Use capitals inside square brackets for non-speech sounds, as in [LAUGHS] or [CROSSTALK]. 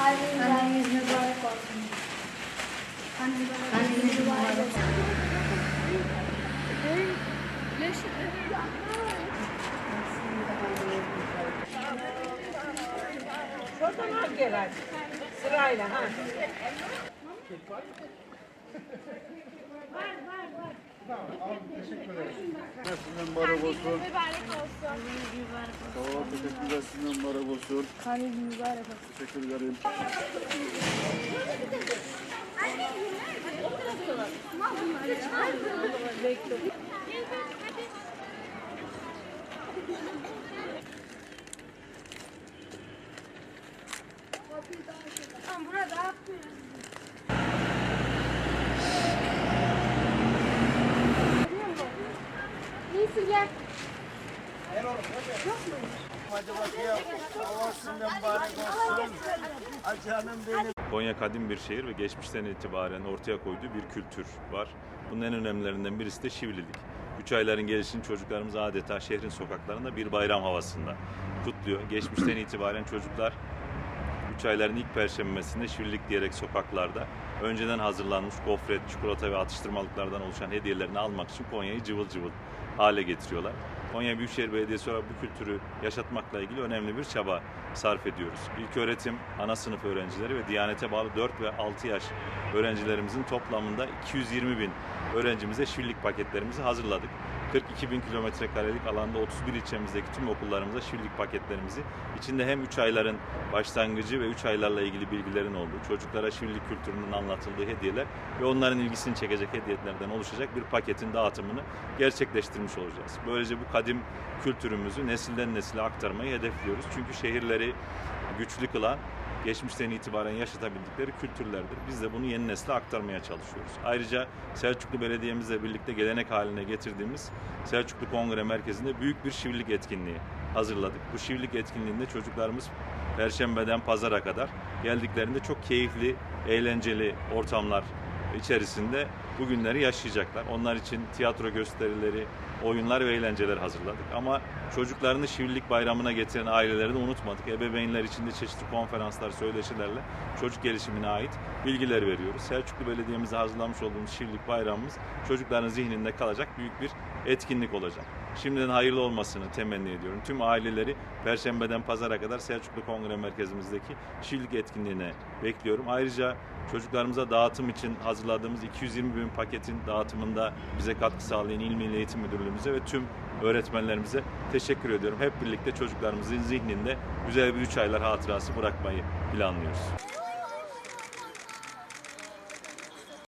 Anneniz mübarek olsun. Anneniz mübarek olsun. Şuradan al gel hadi. Sırayla ha. [LAUGHS] Sizin mübarek olsun. Mübarek olsun. Sağ ol, teşekkürler. Sizin mübarek olsun. Anneniz mübarek olsun. Teşekkür ederim. Tamam burada. İyisin gel. Mübarek olsun. Ay canım benim. Konya kadim bir şehir ve geçmişten itibaren ortaya koyduğu bir kültür var. Bunun en önemlilerinden birisi de Şivlilik. Üç ayların gelişini çocuklarımız adeta şehrin sokaklarında bir bayram havasında kutluyor. Geçmişten itibaren çocuklar üç ayların ilk perşembesinde Şivlilik diyerek sokaklarda önceden hazırlanmış gofret, çikolata ve atıştırmalıklardan oluşan hediyelerini almak için Konya'yı cıvıl cıvıl hale getiriyorlar. Konya Büyükşehir Belediyesi olarak bu kültürü yaşatmakla ilgili önemli bir çaba sarf ediyoruz. İlk öğretim, ana sınıf öğrencileri ve Diyanete bağlı 4 ve 6 yaş öğrencilerimizin toplamında 220 bin öğrencimize şiirlik paketlerimizi hazırladık. 42 bin kilometre karelik alanda 31 ilçemizdeki tüm okullarımıza şiirlik paketlerimizi içinde hem 3 ayların başlangıcı ve 3 aylarla ilgili bilgilerin olduğu, çocuklara şiirlik kültürünün anlatıldığı hediyeler ve onların ilgisini çekecek hediyelerden oluşacak bir paketin dağıtımını gerçekleştirmiş olacağız. Böylece bu kadim kültürümüzü nesilden nesile aktarmayı hedefliyoruz. Çünkü şehirleri güçlü kılan geçmişten itibaren yaşatabildikleri kültürlerdir. Biz de bunu yeni nesle aktarmaya çalışıyoruz. Ayrıca Selçuklu Belediye'mizle birlikte gelenek haline getirdiğimiz Selçuklu Kongre Merkezi'nde büyük bir şivlik etkinliği hazırladık. Bu şivlik etkinliğinde çocuklarımız Perşembeden pazara kadar geldiklerinde çok keyifli, eğlenceli ortamlar içerisinde bu günleri yaşayacaklar. Onlar için tiyatro gösterileri, oyunlar ve eğlenceler hazırladık. Ama çocuklarını Şivrilik Bayramı'na getiren aileleri de unutmadık. Ebeveynler için de çeşitli konferanslar, söyleşilerle çocuk gelişimine ait bilgiler veriyoruz. Selçuklu Belediye'mizde hazırlamış olduğumuz Şivrilik Bayramımız çocukların zihninde kalacak büyük bir etkinlik olacak. Şimdiden hayırlı olmasını temenni ediyorum. Tüm aileleri Perşembeden Pazara kadar Selçuklu Kongre Merkezimizdeki Şivrilik etkinliğine bekliyorum. Ayrıca çocuklarımıza dağıtım için hazırladığımız 220 bin paketin dağıtımında bize katkı sağlayan İl Milli Eğitim Müdürlüğümüze ve tüm öğretmenlerimize teşekkür ediyorum. Hep birlikte çocuklarımızın zihninde güzel bir 3 aylar hatırası bırakmayı planlıyoruz.